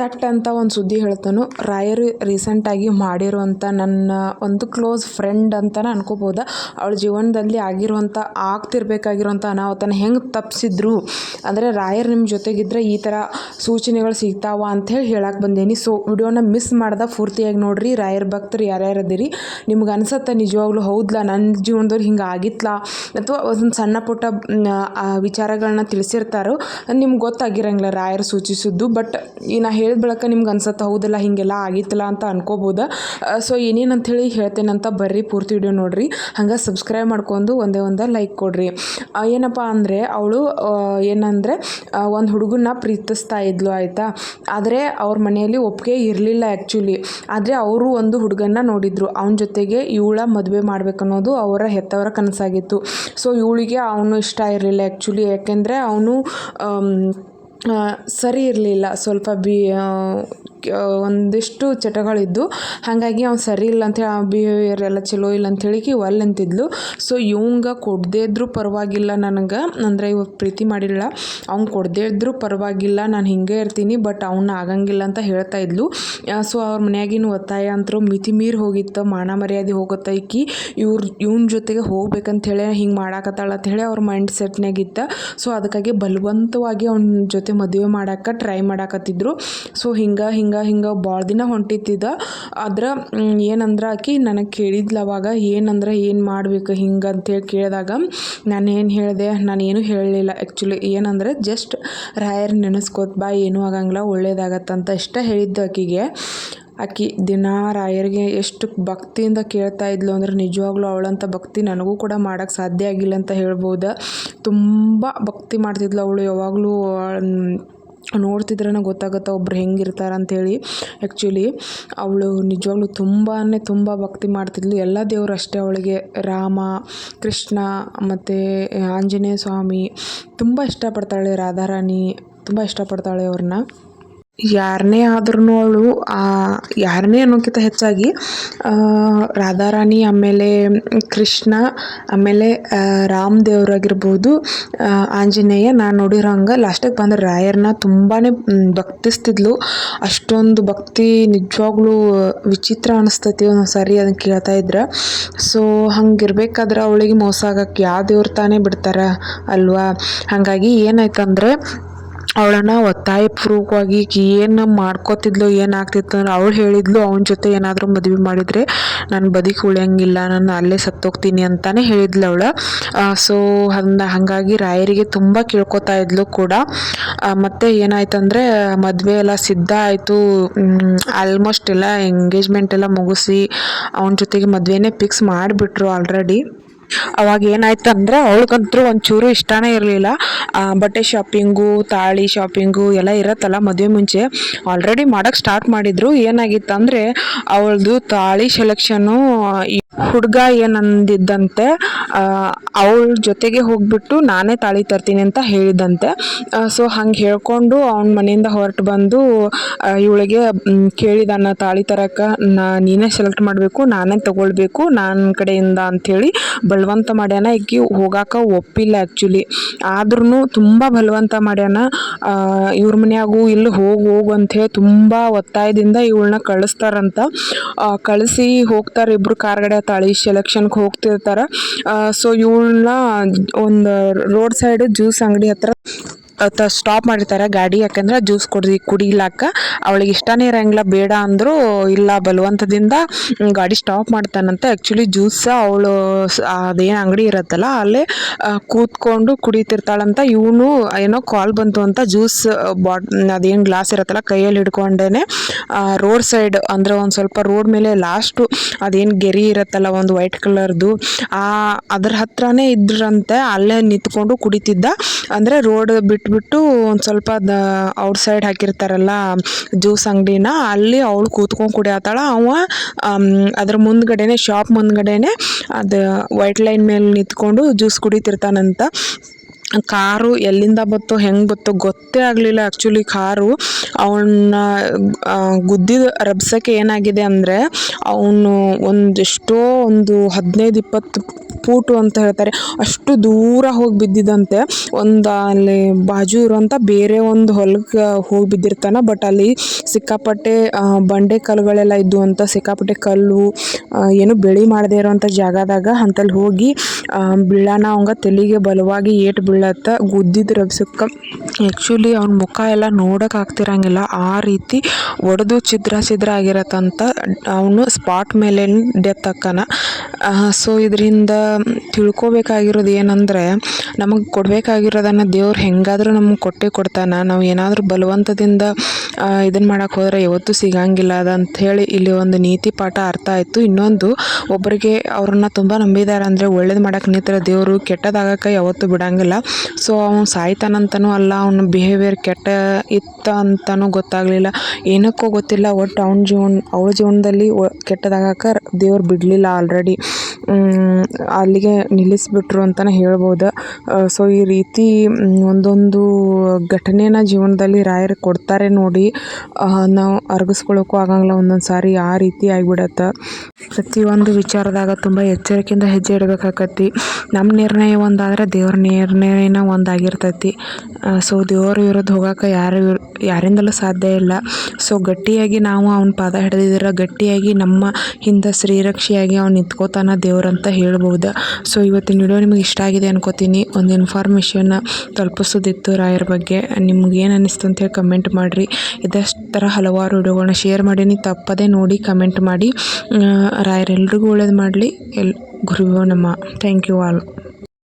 ತಟ್ ಅಂತ ಒಂದು ಸುದ್ದಿ ಹೇಳ್ತಾನು. ರಾಯರು ರೀಸೆಂಟಾಗಿ ಮಾಡಿರುವಂಥ ನನ್ನ ಒಂದು ಕ್ಲೋಸ್ ಫ್ರೆಂಡ್ ಅಂತಲೇ ಅನ್ಕೋಬೋದು. ಅವಳ ಜೀವನದಲ್ಲಿ ಆಗಿರುವಂಥ ಆಗ್ತಿರ್ಬೇಕಾಗಿರುವಂಥ ಅನಾಹುತನ ಹೆಂಗೆ ತಪ್ಪಿಸಿದ್ರು ಅಂದರೆ ರಾಯರು ನಿಮ್ಮ ಜೊತೆಗಿದ್ದರೆ ಈ ಥರ ಸೂಚನೆಗಳು ಸಿಗ್ತಾವ ಅಂಥೇಳಿ ಹೇಳಕ್ಕೆ ಬಂದೇನಿ. ಸೊ ವಿಡಿಯೋನ ಮಿಸ್ ಮಾಡ್ದೆ ಪೂರ್ತಿಯಾಗಿ ನೋಡಿರಿ. ರಾಯರ್ ಭಕ್ತರು ಯಾರ್ಯಾರು ಅದೀರಿ? ನಿಮ್ಗೆ ಅನ್ಸತ್ತೆ ನಿಜವಾಗ್ಲೂ ಹೌದಲ್ಲ ನನ್ನ ಜೀವನದವ್ರು ಹಿಂಗೆ ಆಗಿತ್ತಲ್ಲ ಅಥವಾ ಒಂದು ಸಣ್ಣ ಪುಟ್ಟ ವಿಚಾರಗಳನ್ನ ತಿಳಿಸಿರ್ತಾರೋ? ನಿಮ್ಗೆ ಗೊತ್ತಾಗಿರಂಗಿಲ್ಲ ರಾಯರು ಸೂಚಿಸಿದ್ದು? ಬಟ್, ಈ ನಾ ಹೇಳಿದ ಬಳಿಕ ನಿಮ್ಗೆ ಅನ್ಸತ್ತೆ, ಹೌದಲ್ಲ, ಹೀಗೆಲ್ಲ ಆಗಿತ್ತಲ್ಲ ಅಂತ ಅನ್ಕೋಬೋದು. ಸೊ ಏನೇನು ಹೇಳ್ತೇನೆ ಹೇಳ್ತೇನಂತ ಬರ್ರಿ ಪೂರ್ತಿ ವಿಡಿಯೋ ನೋಡಿರಿ. ಹಂಗೆ ಸಬ್ಸ್ಕ್ರೈಬ್ ಮಾಡ್ಕೊಂಡು ಒಂದೇ ಒಂದು ಲೈಕ್ ಕೊಡ್ರಿ. ಏನಪ್ಪ ಅಂದರೆ ಅವಳು ಏನಂದರೆ ಒಂದು ಹುಡುಗನ್ನ ಪ್ರೀತಿಸ್ತಾ ಇದ್ಲು ಆಯಿತಾ? ಆದರೆ ಅವ್ರ ಮನೆಯಲ್ಲಿ ಒಪ್ಪಿಗೆ ಇರಲಿಲ್ಲ ಆ್ಯಕ್ಚುಲಿ ಆದರೆ ಅವರು ಒಂದು ಹುಡುಗನ್ನ ನೋಡಿದರು. ಅವನ ಜೊತೆಗೆ ಇವಳ ಮದುವೆ ಅನ್ನೋದು ಅವರ ಹೆತ್ತವರ ಕನಸಾಗಿತ್ತು. ಸೊ ಇವಳಿಗೆ ಅವನು ಇಷ್ಟ ಇರಲಿಲ್ಲ ಆ್ಯಕ್ಚುಲಿ ಯಾಕೆಂದರೆ ಅವನು ಸರಿ ಇರಲಿಲ್ಲ. ಸ್ವಲ್ಪ ಬಿ ಒಂದಿಷ್ಟು ಚಟಗಳಿದ್ದು, ಹಾಗಾಗಿ ಅವ್ನು ಸರಿ ಇಲ್ಲ ಅಂಥೇಳಿ ಆ ಬಿಹೇವಿಯರ್ ಎಲ್ಲ ಚಲೋ ಇಲ್ಲ ಅಂಥೇಳಿ ಒಲ್ಲೆ ಅಂತಿದ್ಲು. ಸೊ ಇವಂಗೆ ಕೊಡದೇ ಇದ್ದರೂ ಪರವಾಗಿಲ್ಲ ನನಗೆ. ಅಂದರೆ ಇವಾಗ ಪ್ರೀತಿ ಮಾಡಿಲ್ಲ. ಅವ್ನು ಕೊಡದೇ ಇದ್ದರೂ ಪರವಾಗಿಲ್ಲ. ನಾನು ಹಿಂಗೆ ಇರ್ತೀನಿ ಬಟ್ ಅವ್ನ ಆಗಂಗಿಲ್ಲ ಅಂತ ಹೇಳ್ತಾ ಇದ್ಲು. ಸೊ ಅವ್ರ ಮನೆಯಾಗಿನ ಒತ್ತಾಯ ಅಂತರೂ ಮಿತಿ ಮೀರಿ ಹೋಗಿತ್ತು, ಮಾನ ಮರ್ಯಾದೆ ಹೋಗುತ್ತೆ ಈಕಿ. ಇವ್ರ, ಇವನ ಜೊತೆಗೆ ಹೋಗ್ಬೇಕಂತೇಳಿ ಹಿಂಗೆ ಮಾಡಾಕತ್ತಾಳ ಅಂತ ಹೇಳಿ ಅವ್ರ ಮೈಂಡ್ ಸೆಟ್ನಾಗಿತ್ತು ಸೊ ಅದಕ್ಕಾಗಿ ಬಲವಂತವಾಗಿ ಅವ್ನ ಜೊತೆ ಮದುವೆ ಮಾಡಾಕ ಟ್ರೈ ಮಾಡಾಕತ್ತಿದ್ರು. ಸೊ ಹಿಂಗೆ ಹಿಂಗೆ ಹಿಂಗೆ ಹಿಂಗೆ ಭಾಳ ದಿನ ಹೊಂಟಿತ್ತಿದ ಆದ್ರೆ ಏನಂದ್ರೆ ಆಕಿ ನನಗೆ ಕೇಳಿದ್ಲು ಅವಾಗ, ಏನಂದ್ರೆ ಏನು ಮಾಡ್ಬೇಕು ಹಿಂಗೆ ಅಂತೇಳಿ ಕೇಳಿದಾಗ, ನಾನು ಏನು ಹೇಳಿದೆ, ನಾನು ಏನೂ ಹೇಳಲಿಲ್ಲ. ಆ್ಯಕ್ಚುಲಿ ಏನಂದ್ರೆ ಜಸ್ಟ್ ರಾಯರ್ ನೆನೆಸ್ಕೋತ ಬಾ, ಏನೂ ಆಗಂಗಿಲ್ಲ ಒಳ್ಳೇದಾಗತ್ತಂತ ಇಷ್ಟ ಹೇಳಿದ್ದು ಆಕಿಗೆ. ಆಕಿ ದಿನ ರಾಯರಿಗೆ ಎಷ್ಟು ಭಕ್ತಿಯಿಂದ ಕೇಳ್ತಾ ಇದ್ಲು ಅಂದ್ರೆ ನಿಜವಾಗ್ಲೂ ಅವಳಂಥ ಭಕ್ತಿ ನನಗೂ ಕೂಡ ಮಾಡೋಕ್ಕೆ ಸಾಧ್ಯ ಆಗಿಲ್ಲ ಅಂತ ಹೇಳ್ಬೋದು. ತುಂಬ ಭಕ್ತಿ ಮಾಡ್ತಿದ್ಲು ಅವಳು, ಯಾವಾಗಲೂ ನೋಡ್ತಿದ್ರೇ ಗೊತ್ತಾಗುತ್ತೆ ಒಬ್ರು ಹೆಂಗಿರ್ತಾರೆ ಅಂಥೇಳಿ ಆ್ಯಕ್ಚುಲಿ ಅವಳು ನಿಜವಾಗ್ಲೂ ತುಂಬಾ ತುಂಬ ಭಕ್ತಿ ಮಾಡ್ತಿದ್ಲು. ಎಲ್ಲ ದೇವರು ಅಷ್ಟೇ ಅವಳಿಗೆ. ರಾಮ, ಕೃಷ್ಣ ಮತ್ತು ಆಂಜನೇಯ ಸ್ವಾಮಿ ತುಂಬ ಇಷ್ಟಪಡ್ತಾಳೆ, ರಾಧಾರಾಣಿ ತುಂಬ ಇಷ್ಟಪಡ್ತಾಳೆ ಅವ್ರನ್ನ. ಯಾರನ್ನೇ ಆದ್ರೂ ಅವಳು ಯಾರನ್ನೇ ಅನ್ನೋಕ್ಕಿಂತ ಹೆಚ್ಚಾಗಿ ರಾಧಾರಾಣಿ ಆಮೇಲೆ ಕೃಷ್ಣ, ಆಮೇಲೆ ರಾಮ್ ದೇವರಾಗಿರ್ಬೋದು ಆಂಜನೇಯ, ನಾನು ನೋಡಿರೋ ಹಂಗೆ ಲಾಸ್ಟಿಗೆ ಬಂದ್ರೆ ರಾಯರನ್ನ ತುಂಬಾ ಭಕ್ತಿಸ್ತಿದ್ಲು. ಅಷ್ಟೊಂದು ಭಕ್ತಿ ನಿಜವಾಗ್ಲೂ ವಿಚಿತ್ರ ಅನಿಸ್ತೈತಿ ಒಂದೊಂದು ಸಾರಿ ಅದನ್ನು ಕೇಳ್ತಾ ಇದ್ರೆ. ಸೊ ಹಂಗಿರ್ಬೇಕಾದ್ರೆ ಅವಳಿಗೆ ಮೋಸ ಆಗಕ್ಕೆ ಯಾವ ದೇವ್ರ ತಾನೇ ಬಿಡ್ತಾರೆ ಅಲ್ವಾ? ಹಾಗಾಗಿ ಏನಾಯ್ತಂದರೆ ಅವಳನ್ನ ಒತ್ತಾಯಪೂರ್ವಕವಾಗಿ ಪೂರ್ವಕವಾಗಿ ಏನು ಮಾಡ್ಕೋತಿದ್ಲು ಏನಾಗ್ತಿತ್ತು ಅಂದ್ರೆ ಅವಳು ಹೇಳಿದ್ಲು, ಅವನ ಜೊತೆ ಏನಾದರೂ ಮದುವೆ ಮಾಡಿದರೆ ನಾನು ಬದುಕಿ ಉಳಿಯಂಗಿಲ್ಲ, ನಾನು ಅಲ್ಲೇ ಸತ್ತೋಗ್ತೀನಿ ಅಂತಲೇ ಹೇಳಿದ್ಲು ಅವಳು. ಸೊ ಹಂಗ, ಹಾಗಾಗಿ ರಾಯರಿಗೆ ತುಂಬ ಕೇಳ್ಕೊತಾ ಇದ್ಲು ಕೂಡ. ಮತ್ತು ಏನಾಯ್ತಂದರೆ ಮದುವೆ ಎಲ್ಲ ಸಿದ್ಧ ಆಯಿತು. ಆಲ್ಮೋಸ್ಟ್ ಎಲ್ಲ ಎಂಗೇಜ್ಮೆಂಟ್ ಎಲ್ಲ ಮುಗಿಸಿ ಅವನ ಜೊತೆಗೆ ಮದುವೆನೇ ಫಿಕ್ಸ್ ಮಾಡಿಬಿಟ್ರು ಆಲ್ರೆಡಿ ಅವಾಗ ಏನಾಯ್ತು ಅಂದರೆ ಅವಳಿಗಂತೂ ಒಂಚೂರು ಇಷ್ಟನೇ ಇರಲಿಲ್ಲ. ಬಟ್ಟೆ ಶಾಪಿಂಗು ತಾಳಿ ಶಾಪಿಂಗು ಎಲ್ಲ ಇರತ್ತಲ್ಲ ಮದುವೆ ಮುಂಚೆ. ಆಲ್ರೆಡಿ ಮಾಡೋಕ್ಕೆ ಸ್ಟಾರ್ಟ್ ಮಾಡಿದ್ರು. ಏನಾಗಿತ್ತಂದ್ರೆ, ಅವಳದು ತಾಳಿ ಸೆಲೆಕ್ಷನ್ನು ಹುಡುಗ ಏನಂದಿದ್ದಂತೆ ಅವಳ ಜೊತೆಗೆ ಹೋಗ್ಬಿಟ್ಟು ನಾನೇ ತಾಳಿ ತರ್ತೀನಿ ಅಂತ ಹೇಳಿದಂತೆ. ಸೊ ಹಂಗೆ ಹೇಳ್ಕೊಂಡು ಅವ್ನ ಮನೆಯಿಂದ ಹೊರಟು ಬಂದು ಇವಳಿಗೆ ಕೇಳಿದಾನ ತಾಳಿ ತರಕ್ಕೆ ನಾ, ನೀನೇ ಸೆಲೆಕ್ಟ್ ಮಾಡಬೇಕು, ನಾನೇ ತಗೊಳ್ಬೇಕು ನನ್ನ ಕಡೆಯಿಂದ ಅಂಥೇಳಿ ಬಲವಂತ ಮಾಡ್ಯಾನ. ಈಕಿ ಹೋಗಾಕ ಒಪ್ಪಿಲ್ಲ ಆ್ಯಕ್ಚುಲಿ ಆದ್ರೂ ತುಂಬ ಬಲವಂತ ಮಾಡ್ಯಾನ. ಇವ್ರ ಮನೆಯಾಗೂ ಇಲ್ಲಿ ಹೋಗಿ, ಹೋಗು ಅಂಥೇಳಿ ತುಂಬ ಒತ್ತಾಯದಿಂದ ಇವಳನ್ನ ಕಳಿಸ್ತಾರಂತ. ಕಳಿಸಿ ಹೋಗ್ತಾರೆ ಇಬ್ಬರು ಕಾರ್ಗಡೆ ತಾಳಿ ಸೆಲೆಕ್ಷನ್ಗೆ ಹೋಗ್ತಿರ್ತಾರೆ. ಸೊ ಇವಳನ್ನ ಒಂದು ರೋಡ್ ಸೈಡ್ ಜ್ಯೂಸ್ ಅಂಗಡಿ ಹತ್ರ ಸ್ಟಾಪ್ ಮಾಡಿರ್ತಾರೆ, ಗಾಡಿ ಯಾಕಂದ್ರೆ ಜ್ಯೂಸ್ ಕುಡ್ದು ಕುಡಿಲಾಕ ಅವಳಿಗೆ ಇಷ್ಟನೇ ಇರಂಗಿಲ್ಲ, ಬೇಡ ಅಂದರೂ ಇಲ್ಲ, ಬಲವಂತದಿಂದ ಗಾಡಿ ಸ್ಟಾಪ್ ಮಾಡ್ತಾನಂತ. ಆ್ಯಕ್ಚುಲಿ ಜ್ಯೂಸ್ ಅವಳು ಅದೇನು ಅಂಗಡಿ ಇರುತ್ತಲ್ಲ, ಅಲ್ಲೇ ಕೂತ್ಕೊಂಡು ಕುಡಿತಿರ್ತಾಳಂತ ಇವನು ಏನೋ ಕಾಲ್ ಬಂತು ಅಂತ ಜ್ಯೂಸ್ ಬಾಟ್ ಅದೇನು ಗ್ಲಾಸ್ ಇರುತ್ತಲ್ಲ, ಕೈಯಲ್ಲಿ ಹಿಡ್ಕೊಂಡೇನೆ ರೋಡ್ ಸೈಡ್ ಅಂದರೆ ಒಂದು ಸ್ವಲ್ಪ ರೋಡ್ ಮೇಲೆ ಲಾಸ್ಟು ಅದೇನು ಗೆರಿ ಇರುತ್ತಲ್ಲ, ಒಂದು ವೈಟ್ ಕಲರ್ದು ಆ, ಅದ್ರ ಹತ್ರನೇ ಇದ್ರಂತೆ, ಅಲ್ಲೇ ನಿಂತ್ಕೊಂಡು ಕುಡಿತಿದ್ದ. ಅಂದರೆ ರೋಡ್ ಬಿಟ್ಬಿಟ್ಟು ಒಂದು ಸ್ವಲ್ಪ ದ ಔಟ್ ಸೈಡ್ ಹಾಕಿರ್ತಾರಲ್ಲ, ಜ್ಯೂಸ್ ಅಂಗಡಿನ, ಅಲ್ಲಿ ಅವಳು ಕೂತ್ಕೊಂಡು ಕುಡಿಯತ್ತಾಳ ಅವ ಅದ್ರ ಮುಂದ್ಗಡೆನೆ ಶಾಪ್ ಮುಂದ್ಗಡೆನೆ ಅದು ವೈಟ್ ಲೈನ್ ಮೇಲೆ ನಿಂತ್ಕೊಂಡು ಜ್ಯೂಸ್ ಕುಡಿತಿರ್ತಾನಂತ. ಕಾರು ಎಲ್ಲಿಂದ ಬತ್ತೋ, ಹೆಂಗೆ ಬತ್ತೋ ಗೊತ್ತೇ ಆಗಲಿಲ್ಲ ಆ್ಯಕ್ಚುಲಿ ಕಾರು. ಅವನ್ನ ಗುದ್ದಿದ ರಬ್ಸಕ್ಕೆ ಏನಾಗಿದೆ ಅಂದರೆ, ಅವನು ಒಂದೆಷ್ಟೋ ಒಂದು ಹದಿನೈದು ಇಪ್ಪತ್ತು ಸ್ಫೂಟು ಅಂತ ಹೇಳ್ತಾರೆ. ಅಷ್ಟು ದೂರ ಹೋಗಿ ಬಿದ್ದಿದಂತೆ. ಒಂದು ಅಲ್ಲಿ ಬಾಜು ಇರುವಂಥ ಬೇರೆ ಒಂದು ಹೊಲಕ್ಕೆ ಹೋಗಿ ಬಿದ್ದಿರ್ತಾನೆ. ಬಟ್ ಅಲ್ಲಿ ಸಿಕ್ಕಾಪಟ್ಟೆ ಬಂಡೆ ಕಲ್ಲುಗಳೆಲ್ಲ ಇದ್ದು ಅಂತ ಸಿಕ್ಕಾಪಟ್ಟೆ ಕಲ್ಲು ಏನು ಬೆಳೆ ಮಾಡದೇ ಇರುವಂಥ ಜಾಗದಾಗ ಅಂತಲ್ಲಿ ಹೋಗಿ ಬೀಳಾನ ಅವಂಗ ತೆಲಿಗೆ ಬಲವಾಗಿ ಏಟು ಬೀಳತ್ತ ಗುದ್ದಿದ ರಬ್ಸಕ್ಕೆ ಆ್ಯಕ್ಚುಲಿ ಅವ್ನ ಮುಖ ಎಲ್ಲ ನೋಡೋಕೆ ಆಗ್ತಿರಂಗಿಲ್ಲ. ಆ ರೀತಿ ಒಡೆದು ಛಿದ್ರ ಛಿದ್ರ ಆಗಿರತ್ತಂತ ಅವನು ಸ್ಪಾಟ್ ಮೇಲೆ ಡೆತ್ ಹಾಕನ ಸೊ ಇದರಿಂದ ತಿಳ್ಕೊಬೇಕಾಗಿರೋದು ಏನಂದರೆ, ನಮಗೆ ಕೊಡಬೇಕಾಗಿರೋದನ್ನು ದೇವ್ರು ಹೆಂಗಾದರೂ ನಮ್ಗೆ ಕೊಟ್ಟೇ ಕೊಡ್ತಾನೆ. ನಾವು ಏನಾದರೂ ಬಲವಂತದಿಂದ ಇದನ್ನು ಮಾಡೋಕೆ ಹೋದರೆ ಯಾವತ್ತೂ ಸಿಗಂಗಿಲ್ಲ. ಅದಂತ ಹೇಳಿ ಇಲ್ಲಿ ಒಂದು ನೀತಿ ಪಾಠ ಅರ್ಥ ಆಯಿತು. ಇನ್ನೊಂದು ಒಬ್ಬರಿಗೆ ಅವ್ರನ್ನ ತುಂಬ ನಂಬಿದ್ದಾರೆ ಅಂದರೆ ಒಳ್ಳೇದು ಮಾಡೋಕೆ ನಿಂತರೆ ದೇವರು ಕೆಟ್ಟದಾಗಕ್ಕೆ ಯಾವತ್ತೂ ಬಿಡಂಗಿಲ್ಲ. ಸೊ ಅವನು ಸಾಯ್ತಾನಂತನೂ ಅಲ್ಲ, ಅವನ ಬಿಹೇವಿಯರ್ ಕೆಟ್ಟ ಇತ್ತ ಅಂತನೂ ಗೊತ್ತಾಗಲಿಲ್ಲ. ಏನಕ್ಕೂ ಗೊತ್ತಿಲ್ಲ ಒಟ್ಟು ಅವ್ನ ಜೀವನ, ಅವಳ ಜೀವನದಲ್ಲಿ ಒ ಕೆಟ್ಟದಾಗಕ್ಕೆ ದೇವ್ರು ಬಿಡಲಿಲ್ಲ ಆಲ್ರೆಡಿ ಅಲ್ಲಿಗೆ ನಿಲ್ಲಿಸ್ಬಿಟ್ರು ಅಂತಲೇ ಹೇಳ್ಬೋದು. ಸೊ ಈ ರೀತಿ ಒಂದೊಂದು ಘಟನೆನ ಜೀವನದಲ್ಲಿ ರಾಯರು ಕೊಡ್ತಾರೆ ನೋಡಿ. ನಾವು ಅರ್ಗಿಸ್ಕೊಳ್ಳೋಕ್ಕೂ ಆಗಂಗಿಲ್ಲ ಒಂದೊಂದು ಸಾರಿ ಆ ರೀತಿ ಆಗಿಬಿಡತ್ತೆ. ಪ್ರತಿಯೊಂದು ವಿಚಾರದಾಗ ತುಂಬ ಎಚ್ಚರಿಕೆಯಿಂದ ಹೆಜ್ಜೆ ಇಡಬೇಕಾಕತ್ತಿ. ನಮ್ಮ ನಿರ್ಣಯ ಒಂದಾದ್ರೆ ದೇವ್ರ ನಿರ್ಣಯನ ಒಂದಾಗಿರ್ತೈತಿ. ಸೊ ದೇವ್ರ ವಿರುದ್ಧ ಹೋಗಕ್ಕೆ ಯಾರು ಯಾರಿಂದಲೂ ಸಾಧ್ಯ ಇಲ್ಲ. ಸೊ ಗಟ್ಟಿಯಾಗಿ ನಾವು ಅವನ ಪಾದ ಹಿಡಿದಿದ್ರೆ ಗಟ್ಟಿಯಾಗಿ ನಮ್ಮ ಹಿಂದೆ ಶ್ರೀರಕ್ಷಿಯಾಗಿ ಅವ್ನು ನಿಂತ್ಕೋತಾನ ದೇವ್ರಂತ ಹೇಳ್ಬೋದು. ಸೊ ಇವತ್ತಿನ ವಿಡಿಯೋ ನಿಮಗೆ ಇಷ್ಟ ಆಗಿದೆ ಅನ್ಕೋತೀನಿ. ಒಂದು ಇನ್ಫಾರ್ಮೇಷನ್ ತಲುಪಿಸೋದಿತ್ತು ರಾಯರ ಬಗ್ಗೆ. ನಿಮ್ಗೆ ಏನು ಅನ್ನಿಸ್ತು ಅಂತೇಳಿ ಕಮೆಂಟ್ ಮಾಡಿರಿ. ಇದಷ್ಟು ಥರ ಹಲವಾರು ವಿಡಿಯೋಗಳನ್ನ ಶೇರ್ ಮಾಡೀನಿ ತಪ್ಪದೇ ನೋಡಿ ಕಮೆಂಟ್ ಮಾಡಿ. ರಾಯರೆಲ್ರಿಗೂ ಒಳ್ಳೇದು ಮಾಡಲಿ. ಎಲ್ ಗುರು ನಮ್ಮ ಥ್ಯಾಂಕ್ ಯು ಆಲ್